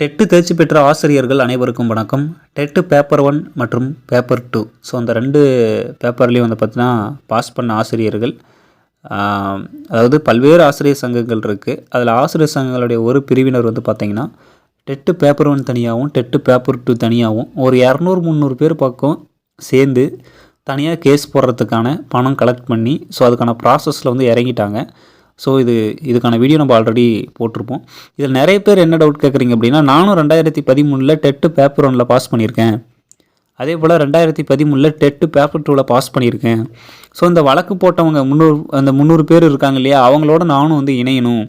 TET தேர்ச்சி பெற்ற ஆசிரியர்கள் அனைவருக்கும் வணக்கம். டெட்டு பேப்பர் ஒன் மற்றும் பேப்பர் டூ. ஸோ அந்த ரெண்டு பேப்பர்லேயும் வந்து பார்த்தீங்கன்னா பாஸ் பண்ண ஆசிரியர்கள் அதாவது பல்வேறு ஆசிரியர் சங்கங்கள் இருக்குது அதில் ஆசிரியர் சங்கங்களுடைய ஒரு பிரிவினர் வந்து பார்த்திங்கன்னா டெட்டு பேப்பர் ஒன் தனியாகவும் டெட்டு பேப்பர் டூ தனியாகவும் ஒரு இரநூறு முந்நூறு பேர் பக்கம் சேர்ந்து தனியாக கேஸ் போடுறதுக்கான பணம் கலெக்ட் பண்ணி ஸோ அதுக்கான ப்ராசஸில் வந்து இறங்கிட்டாங்க. ஸோ இது இதுக்கான வீடியோ நம்ம ஆல்ரெடி போட்டிருப்போம். இதில் நிறைய பேர் என்ன டவுட் கேட்குறீங்க அப்படின்னா நானும் ரெண்டாயிரத்தி பதிமூணில் டெட்டு பேப்பர் ஒன்றில் பாஸ் பண்ணியிருக்கேன். அதே போல் ரெண்டாயிரத்தி பதிமூணில் டெட்டு பேப்பர் டூவில் பாஸ் பண்ணியிருக்கேன். ஸோ இந்த வழக்கு போட்டவங்க முந்நூறு அந்த முந்நூறு பேர் இருக்காங்க இல்லையா அவங்களோட நானும் வந்து இணையணும்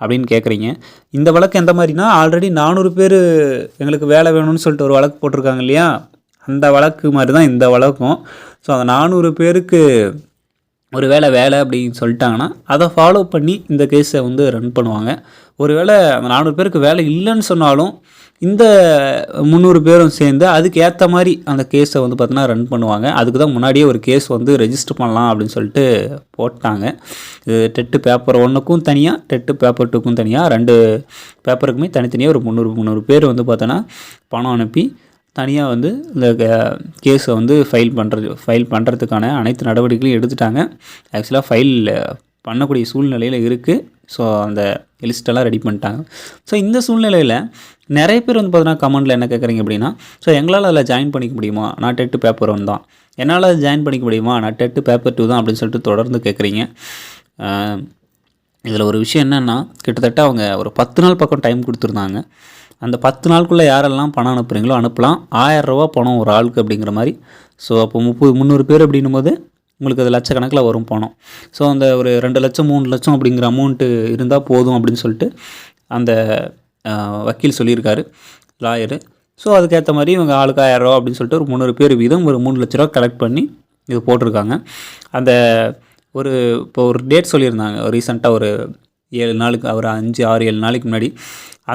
அப்படின்னு கேட்குறீங்க. இந்த வழக்கு எந்த மாதிரினா ஆல்ரெடி நானூறு பேர் எங்களுக்கு வேலை வேணும்னு சொல்லிட்டு ஒரு வழக்கு போட்டிருக்காங்க இல்லையா அந்த வழக்கு மாதிரி தான் இந்த வழக்கும். ஸோ அந்த நானூறு பேருக்கு ஒரு வேளை வேலை அப்படின்னு சொல்லிட்டாங்கன்னா அதை ஃபாலோ பண்ணி இந்த கேஸை வந்து ரன் பண்ணுவாங்க. ஒரு வேளை அந்த நானூறு பேருக்கு வேலை இல்லைன்னு சொன்னாலும் இந்த முந்நூறு பேரும் சேர்ந்து அதுக்கு ஏற்ற மாதிரி அந்த கேஸை வந்து பார்த்தீங்கன்னா ரன் பண்ணுவாங்க. அதுக்கு தான் முன்னாடியே ஒரு கேஸ் வந்து ரெஜிஸ்டர் பண்ணலாம் அப்படின்னு சொல்லிட்டு போட்டாங்க. இது டெட்டு பேப்பர் ஒன்றுக்கும் தனியாக டெட்டு பேப்பர் டூக்கும் தனியாக ரெண்டு பேப்பருக்குமே தனித்தனியாக ஒரு முந்நூறு முந்நூறு பேர் வந்து பார்த்தோன்னா பணம் அனுப்பி தனியாக வந்து இந்த கேஸை வந்து ஃபைல் பண்ணுறது ஃபைல் பண்ணுறதுக்கான அனைத்து நடவடிக்கைகளையும் எடுத்துட்டாங்க. ஆக்சுவலாக ஃபைல் பண்ணக்கூடிய சூழ்நிலையில் இருக்குது ஸோ அந்த லிஸ்ட்டெல்லாம் ரெடி பண்ணிட்டாங்க. ஸோ இந்த சூழ்நிலையில் நிறைய பேர் வந்து பார்த்தீங்கன்னா கமெண்டில் என்ன கேட்குறீங்க அப்படின்னா ஸோ எங்களால் அதில் ஜாயின் பண்ணிக்க முடியுமா? நான் டெட்டு பேப்பர் ஒன் தான். என்னால் ஜாயின் பண்ணிக்க முடியுமா? நான் டெட்டு பேப்பர் டூ தான் அப்படின்னு சொல்லிட்டு தொடர்ந்து கேட்குறீங்க. இதில் ஒரு விஷயம் என்னென்னா கிட்டத்தட்ட அவங்க ஒரு பத்து நாள் பக்கம் டைம் கொடுத்துருந்தாங்க. அந்த பத்து நாளுக்குள்ளே யாரெல்லாம் பணம் அனுப்புகிறீங்களோ அனுப்பலாம். ஆயரரூவா பணம் ஒரு ஆளுக்கு அப்படிங்கிற மாதிரி. ஸோ அப்போ முப்பது முந்நூறு பேர் அப்படின்னும் போது உங்களுக்கு அது லட்சக்கணக்கில் வரும் பணம். ஸோ அந்த ஒரு ரெண்டு லட்சம் மூணு லட்சம் அப்படிங்கிற அமௌண்ட்டு இருந்தால் போதும் அப்படின்னு சொல்லிட்டு அந்த வக்கீல் சொல்லியிருக்காரு லாயரு. ஸோ அதுக்கேற்ற மாதிரி இவங்க ஆளுக்கு ஆயிரம் ரூபா அப்படின்னு சொல்லிட்டு ஒரு முந்நூறு பேர் வீதம் ஒரு மூணு லட்ச ரூபா கலெக்ட் பண்ணி இது போட்டிருக்காங்க. அந்த ஒரு இப்போ ஒரு டேட் சொல்லியிருந்தாங்க. ரீசெண்டாக ஒரு ஏழு நாளுக்கு ஒரு அஞ்சு ஆறு ஏழு நாளைக்கு முன்னாடி.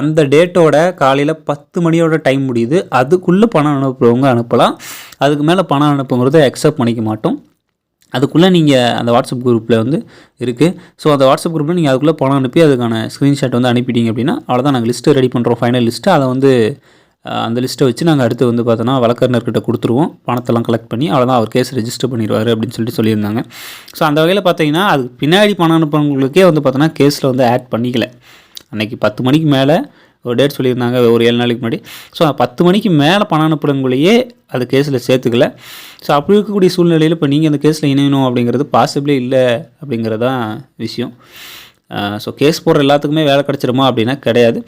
அந்த டேட்டோட காலையில் பத்து மணியோட டைம் முடியுது. அதுக்குள்ளே பணம் அனுப்புகிறவங்க அனுப்பலாம். அதுக்கு மேலே பணம் அனுப்புங்கிறத அக்செப்ட் பண்ணிக்க மாட்டோம். அதுக்குள்ளே நீங்கள் அந்த வாட்ஸ்அப் குரூப்பில் வந்து இருக்குது ஸோ அந்த வாட்ஸ்அப் குரூப்பில் நீங்கள் அதுக்குள்ளே பணம் அனுப்பி அதுக்கான ஸ்க்ரீன்ஷாட் வந்து அனுப்பிட்டீங்க அப்படின்னா அவ்வளோதான் நாங்கள் லிஸ்ட்டு ரெடி பண்ணுறோம் ஃபைனல் லிஸ்ட்டு அதை வந்து அந்த லிஸ்ட்டை வச்சு நாங்கள் அடுத்து வந்து பார்த்தோன்னா வழக்கறிஞர்கிட்ட கொடுத்துருவோம். பணத்தெல்லாம் கலெக்ட் பண்ணி அவ்வளோதான் அவர் கேஸ் ரெஜிஸ்டர் பண்ணிடுவார் அப்படின்னு சொல்லிட்டு சொல்லியிருந்தாங்க. ஸோ அந்த வகையில் பார்த்தீங்கன்னா அதுக்கு பின்னாடி பணம் அனுப்புறவங்களுக்கே வந்து பார்த்தோன்னா கேஸில் வந்து ஆட் பண்ணிக்கல. அன்னைக்கு பத்து மணிக்கு மேலே ஒரு டேட் சொல்லியிருந்தாங்க ஒரு ஏழு நாளைக்கு முன்னாடி. ஸோ பத்து மணிக்கு மேலே பணம் அனுப்புறவங்களையே அது கேஸில் சேர்த்துக்கல. ஸோ அப்படி இருக்கக்கூடிய சூழ்நிலையில் இப்போ நீங்கள் அந்த கேஸில் இணையணும் அப்படிங்கிறது பாசிபிளே இல்லை அப்படிங்கிறதான் விஷயம். ஸோ கேஸ் போடுற எல்லாத்துக்குமே வேலை கிடச்சிருமா அப்படின்னா கிடையாது.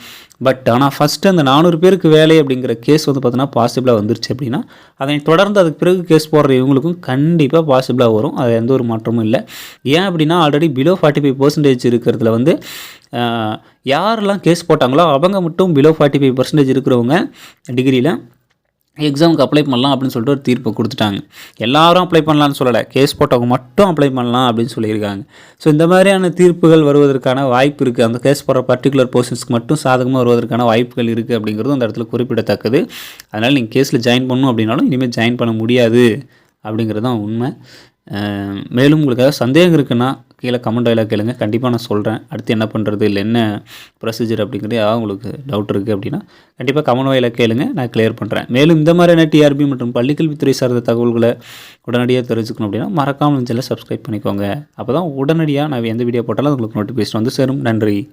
பட் ஆனால் ஃபஸ்ட்டு அந்த நானூறு பேருக்கு வேலை அப்படிங்கிற கேஸ் வந்து பார்த்தீங்கன்னா பாசிபிளாக வந்துருச்சு அப்படின்னா அதை தொடர்ந்து அதுக்கு பிறகு கேஸ் போடுற இவங்களுக்கும் கண்டிப்பாக பாசிபிளாக வரும். அது எந்த ஒரு மாற்றமும் இல்லை. ஏன் அப்படின்னா already below forty five percentage இருக்கிறதுல வந்து யாரெல்லாம் கேஸ் போட்டாங்களோ அவங்க மட்டும் பிலோ ஃபார்ட்டி ஃபைவ் பர்சன்டேஜ் இருக்கிறவங்க டிகிரியில் எக்ஸாமுக்கு அப்ளை பண்ணலாம் அப்படின்னு சொல்லிட்டு ஒரு தீர்ப்பு கொடுத்துட்டாங்க. எல்லாரும் அப்ளை பண்ணலான்னு சொல்லலை. கேஸ் போட்டவங்க மட்டும் அப்ளை பண்ணலாம் அப்படின்னு சொல்லியிருக்காங்க. ஸோ இந்த மாதிரியான தீர்ப்புகள் வருவதற்கான வாய்ப்பு இருக்குது அந்த கேஸ் போடுற பர்டிகுலர் போர்ஷன்ஸ்க்கு மட்டும் சாதகமாக வருவதற்கான வாய்ப்புகள் இருக்குது அப்படிங்கிறது அந்த இடத்துல குறிப்பிடத்தக்கது. அதனால் நீங்கள் கேஸில் ஜாயின் பண்ணணும் அப்படின்னாலும் இனிமேல் ஜாயின் பண்ண முடியாது அப்படிங்கிறது தான் உண்மை. மேலும் உங்களுக்கு ஏதாவது சந்தேகம் இருக்குன்னா கீழே கமெண்ட் வாயிலாக கேளுங்க. கண்டிப்பாக நான் சொல்கிறேன் அடுத்து என்ன பண்ணுறது இல்லை என்ன ப்ரொசீஜர் அப்படிங்கிறது ஏதாவது உங்களுக்கு டவுட் இருக்குது அப்படின்னா கண்டிப்பாக கமெண்ட் வாயிலாக கேளுங்க. நான் கிளியர் பண்ணுறேன் மேலும் இந்த மாதிரியான டிஆர்பி மற்றும் பள்ளிக்கல்வித்துறை சார்ந்த தகவல்களை உடனடியாக தெரிஞ்சுக்கணும் அப்படின்னா மறக்காமல் செல்ல சப்ஸ்கிரைப் பண்ணிக்கோங்க. அப்போ தான் உடனடியாக நான் எந்த வீடியோ போட்டாலும் உங்களுக்கு நோட்டிஃபிகேஷன் வந்து சேரும். நன்றி.